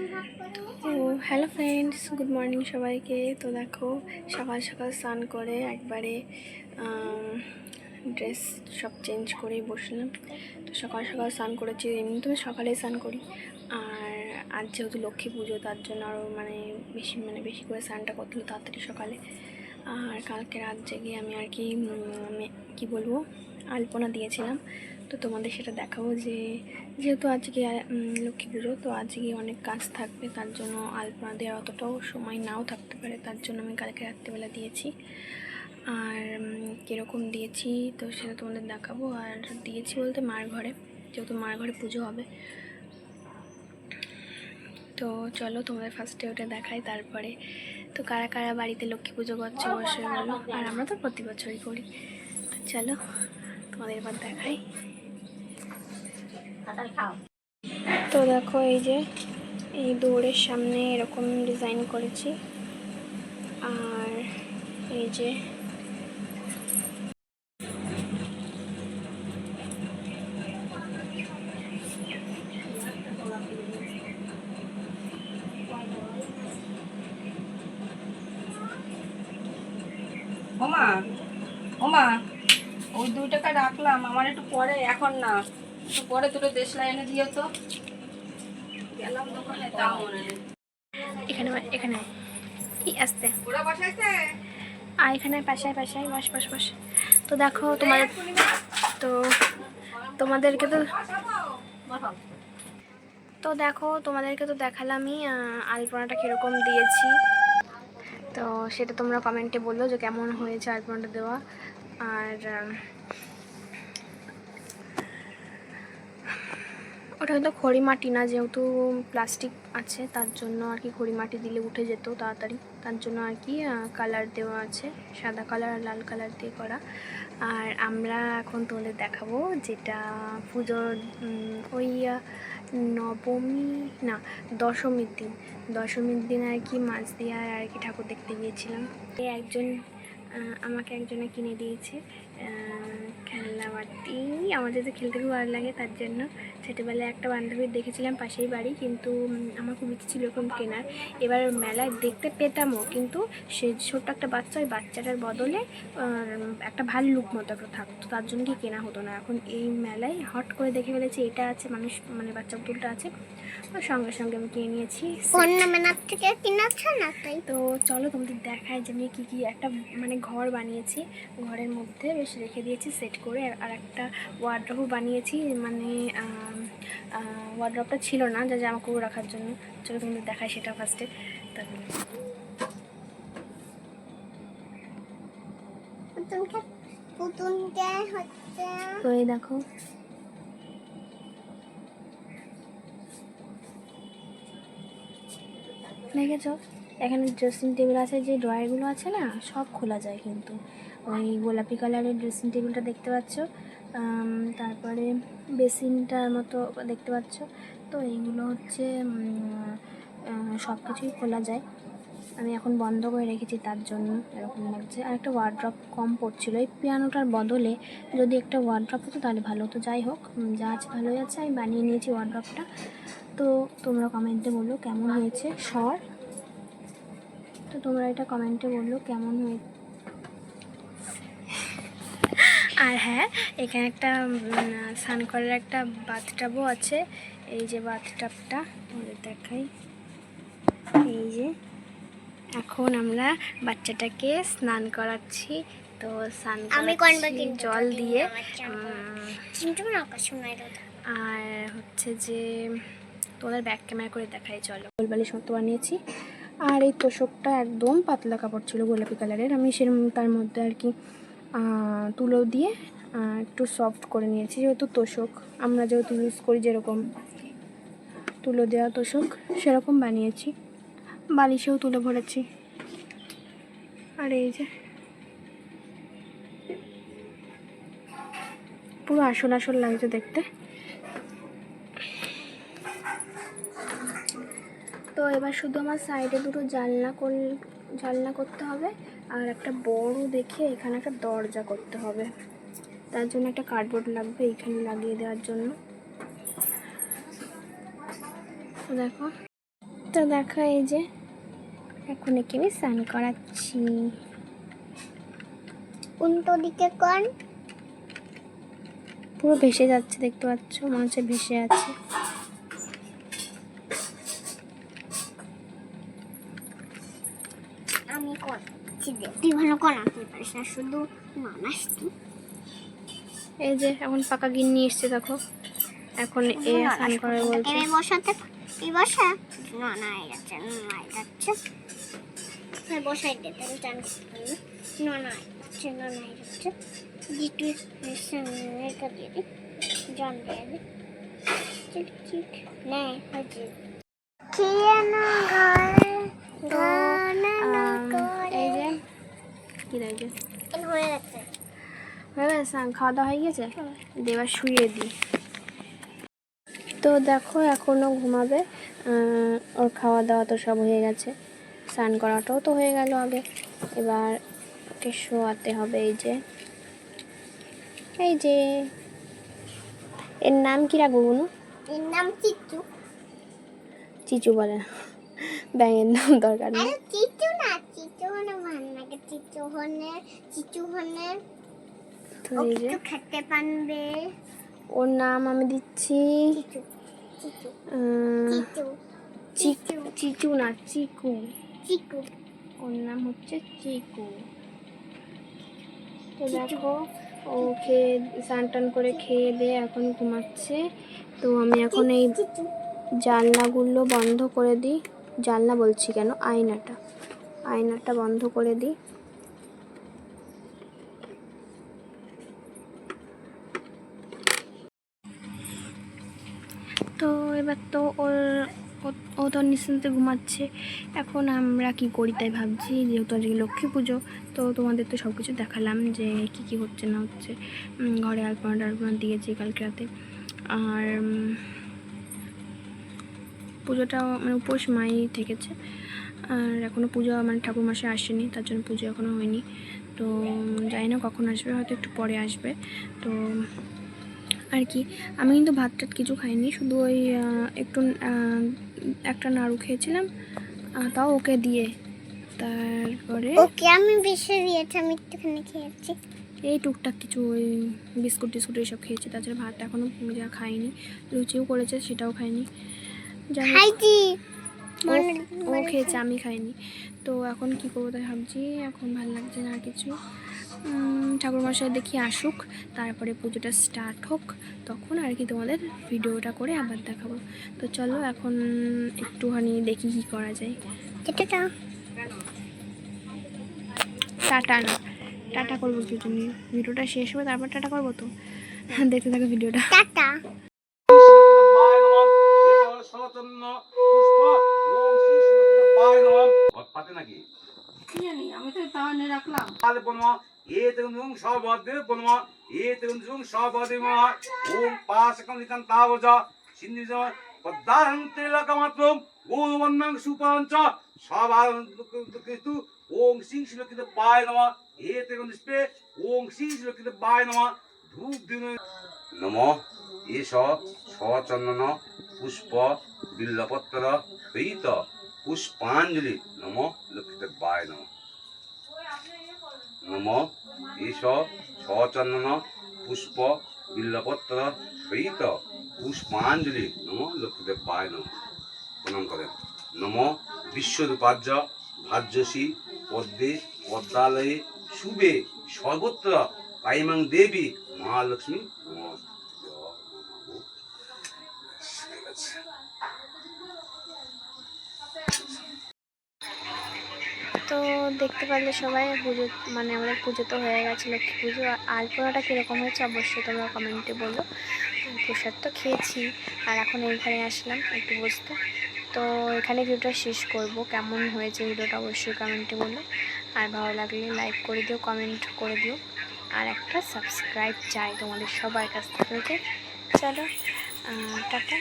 ও hello friends good morning সবাইকে। তো দেখো, সকাল সকাল স্নান করে একবারে ড্রেস সব চেঞ্জ করেই বসলাম। তো সকাল সকাল স্নান করেছি, এমনি তো সকালেই স্নান করি। আর আজ যেহেতু লক্ষ্মী পুজো, তার জন্য আরও মানে বেশি মানে বেশি করে স্নানটা করতে তাড়াতাড়ি সকালে। আর কালকে রাত জেগে আমি আর কি কী বলব? আলপনা দিয়েছিলাম। তো তোমাদের সেটা দেখাবো যে, যেহেতু আজকে লক্ষ্মী পুজো, তো আজকে অনেক কাজ থাকবে, তার জন্য আলপনা দেওয়ার অতটাও সময় নাও থাকতে পারে, তার জন্য আমি কালকে রাত্রিবেলা দিয়েছি। আর কীরকম দিয়েছি, তো সেটা তোমাদের দেখাবো। আর দিয়েছি বলতে মার ঘরে, যেহেতু মার ঘরে পুজো হবে। তো চলো তোমাদের ফার্স্টে ওটা দেখাই, তারপরে তো কারা কারা বাড়িতে লক্ষ্মী পুজো করছে অবশ্যই বলো। আর আমরা তো প্রতি বছরই করি। চলো। তোমাদের এবার দেখাই। তো দেখো এই যে এই দৌড়ের সামনে এরকম ডিজাইন করেছি। আর এই যে ওমা ওমা। ওই দুই টাকা রাখলাম আমার একটু পরে এখন না। একটু পরে দুটো দেশলা এনে দিও তো। গেলাম দোকানে তাও মনে নেই। এখানে এখানে। কি আসতে? ওরা বসাইছে? আর এখানে পাশায় পাশায় বাস বাস বাস। তো দেখো তোমাদের তো তোমাদেরকে তো তো দেখো তোমাদেরকে তো দেখালামই আলপনাটা কীরকম দিয়েছি। তো সেটা তোমরা কমেন্টে বলল যে কেমন হয়েছে আলপনাটা দেওয়া। আর ওটা হয়তো খড়ি মাটি না, যেহেতু প্লাস্টিক আছে, তার জন্য আর কি খড়ি মাটি দিলে উঠে যেত তাড়াতাড়ি। তার জন্য আর কি কালার দেওয়া আছে, সাদা কালার আর লাল কালার দিয়ে করা। আর আমরা এখন তোমাদের দেখাবো যেটা পুজোর ওই নবমী, না, দশমীর দিন। দশমীর দিন আর কি মাছ দিয়ে আর কি ঠাকুর দেখতে গিয়েছিলাম। একজন আমাকে একজনে কিনে দিয়েছে খেলনা বাটি আমাদের তো খেলতে খুব ভালো লাগে তার জন্য। ছোটোবেলায় একটা বান্ধবীর দেখেছিলাম পাশেই বাড়ি কিন্তু আমার খুব ইচ্ছে ছিল এরকম কেনার। এবার মেলায় দেখতে পেতামও কিন্তু সে ছোট্ট একটা বাচ্চা ওই বাচ্চাটার বদলে একটা ভাল্লুক মতো একটা থাকতো তার জন্য কি কেনা হতো না। এখন এই মেলায় হট করে দেখে ফেলেছি এটা আছে মানুষ মানে বাচ্চা পুতুলটা আছে ওর সঙ্গে সঙ্গে আমি কিনে নিয়েছি। থেকে না তাই? তো চলো তোমাদের দেখায় যে আমি কী কী একটা মানে ঘর বানিয়েছি। ঘরের মধ্যে বেশ রেখে দিয়েছি সেট করে আর- একটা ওয়ার্ড্রপও বানিয়েছি মানে ওয়ার্ড্রপটা ছিল না যা জামা কাপড় রাখার জন্য। চলো তোমাদের দেখায় সেটা ফার্স্টে তারপরে। তো এই দেখো। দেখেছ? এখানে ড্রেসিং টেবিল আছে যে ড্রয়ারগুলো আছে না সব খোলা যায় কিন্তু। ওই গোলাপি কালারের ড্রেসিং টেবিলটা দেখতে পাচ্ছ? তারপরে বেসিনটার মতো দেখতে পাচ্ছ। তো এইগুলো হচ্ছে সব কিছুই খোলা যায়। আমি এখন বন্ধ করে রেখেছি তার জন্য, এরকম লাগছে আর একটা ওয়ার্ড্রপ কম পড়ছিল। এই পিয়ানোটার বদলে যদি একটা ওয়ার্ড্রপ হতো তাহলে ভালো হতো। যাই হোক যা আছে ভালোই আছে। আমি বানিয়ে নিয়েছি ওয়ার্ড্রপটা তো তোমরা কমেন্টে বলো কেমন হয়েছে। স্বর তো তোমরা এটা কমেন্টে বলল কেমন হয়েছে। আর হ্যাঁ এখানে একটা স্নান করার একটা বাথটাবও আছে। এই যে বাথটাবটা তোমাদের দেখাই। এই যে এখন আমরা বাচ্চাটাকে স্নান করাচ্ছি। তো স্নান আমি জল দিয়ে। আর হচ্ছে যে তোমাদের ব্যাক ক্যামেরা করে দেখাই চলো। গোলবালিশ মতো বানিয়েছি। আর এই তোষকটা একদম পাতলা কাপড় ছিল গোলাপি কালারের আমি সেরকম তার মধ্যে আর কি তুলো দিয়ে একটু সফট করে নিয়েছি, যেহেতু তোষক। আমরা যেহেতু ইউজ করি যেরকম তুলো দেওয়া তোষক, সেরকম বানিয়েছি। বালিশেও তুলে ভরেছি। আর এই যে পুরো আসল আসল লাগছে দেখতে। তো এবার শুধু আমার সাইডে দুটো জানলা কর জানলা করতে হবে। আর একটা বড় দেখে এখানে একটা দরজা করতে হবে। তার জন্য একটা কার্ডবোর্ড লাগবে এইখানে লাগিয়ে দেওয়ার জন্য। তো দেখো তো দেখো এই যে এখন একে আমি স্নান করাচ্ছি। উল্টো দিকে কর পুরো ভেসে যাচ্ছে দেখতে পাচ্ছ? মনে হচ্ছে ভেসে আছে আমি করছি দে তুই ভালো করাতে পারিস না শুধু মানাস তুই এই যে এখন পাকা গিন্নি এসছে দেখো। এখন এ স্নান করে বলছে। বসাতে এই বসা। না না এই যাচ্ছে না এই যাচ্ছে। হ্যাঁ বসাই দে তাহলে চান না না যাচ্ছে না না এই যাচ্ছে। জিটু এটা দিয়ে দে জন দিয়ে দে। চিক চিক নে হচ্ছে কিয়ানো ঘরে গানা আম, এই যে কি লাগছে হয়ে গেছে। হয়ে গেছে খাওয়া দাওয়া হয়ে গেছে? দেবার শুয়ে দিই তো দেখো এখনও ঘুমাবে। ওর খাওয়া দাওয়া তো সব হয়ে গেছে। স্নান করাটাও তো হয়ে গেল আগে। এবার ওকে শোয়াতে হবে এই যে। এই যে। এর নাম কি রাখব বুনু এর নাম চিচু। চিচু বলে। ব্যাঙের নাম দরকার নেই আরে চিচু না চিচু হনে ভালো লাগে চিচু হনে ও কিছু খেতে পারবে ওর নাম আমি দিচ্ছি চিচু না চিকু। চিকু। ওর নাম হচ্ছে চিকু। তো দেখো ও খেয়ে স্নান টান করে খেয়ে দিয়ে এখন ঘুমাচ্ছে। তো আমি এখন এই জানলাগুলো বন্ধ করে দিই। জানলা বলছি কেন? আয়নাটা। আয়নাটা বন্ধ করে দিই। এবার তো ওর ও- তো নিশ্চিন্তে ঘুমাচ্ছে। এখন আমরা কি করি তাই ভাবছি, যেহেতু আজকে লক্ষ্মী পুজো, তো তোমাদের তো সব কিছু দেখালাম যে কি কি হচ্ছে না হচ্ছে। ঘরে আলপনা টালপনা দিয়েছি কালকে রাতে। আর পুজোটা মানে উপোস মাই থেকেছে। আর এখনও পুজো মানে ঠাকুর মাসে আসেনি, তার জন্য পুজো এখনও হয়নি। তো জানি না কখন আসবে, হয়তো একটু পরে আসবে। তো আর কি। আমি কিন্তু ভাত টাত কিছু খাইনি শুধু ওই একটু একটা নাড়ু খেয়েছিলাম তাও ওকে দিয়ে। তারপরে ওকে আমি বেশি দিয়েছি আমি একটুখানি খেয়েছি। এই টুকটাক কিছু ওই বিস্কুট টিস্কুট এইসব খেয়েছি তাছাড়া ভাত এখনও যা খাইনি লুচিও করেছে সেটাও খাইনি। খাইছি। ও- খেয়েছে আমি খাইনি। তো এখন কি করব তাই ভাবছি এখন ভালো লাগছে না কিছু। ঠাকুর মশাই দেখি আসুক তারপরে পুজোটা স্টার্ট হোক তখন আর কি তোমাদের ভিডিওটা করে আবার দেখাবো। তো চলো এখন একটুখানি দেখি কি করা যায়। তো টাটা। না টাটা করব দুজনে ভিডিওটা শেষ হবে তারপর টাটা করব তো। দেখতে থাকো ভিডিওটা। টাটা। আমি তো তাহলে রাখলাম। তেগুন সবদে মা ওম পাশকম নিকান তাবজ সিন্ধি জ পদ্দাহং তিলকমাত্রম গোবন্নং সুপাঞ্চ সবান্তু ওম সিং শিলকিতে পায় নমঃ এ তেগুন স্পে ওম সিং শিলকিতে পায় নমঃ ধূপ দিন নমঃ এষ সচন্দন পুষ্প বিল্লপত্র পীত পুষ্পাঞ্জলি নম লক্ষ্মীতে বায় নম নম এষ সচন্দন, পুষ্প, বিল্লপত্র সহিত পুষ্পাঞ্জলি নম লক্ষ্মীদেব পায় নম। প্রণাম করেন। নম বিশ্বরূপার্য ভাজ্যসী পদ্মে পদ্মালয়ে শুভে সর্বত্র কাইমাং দেবী মহালক্ষ্মী নমস্তে ঠিক আছে তো দেখতে পারলে সবাই পুজো মানে আমাদের পুজো তো হয়ে গেছে, লক্ষ্মী পুজো। আলপনাটা কীরকম হয়েছে অবশ্যই তোমরা কমেন্টে বলো। প্রসাদ তো খেয়েছি। আর এখন এইখানে আসলাম একটু বসতে। তো এখানে ভিডিওটা শেষ করব। কেমন হয়েছে ভিডিওটা অবশ্যই কমেন্টে বলো। আর ভালো লাগলে লাইক করে দিও, কমেন্ট করে দিও। আর একটা সাবস্ক্রাইব চাই তোমাদের সবার কাছ থেকে চলো টাটা।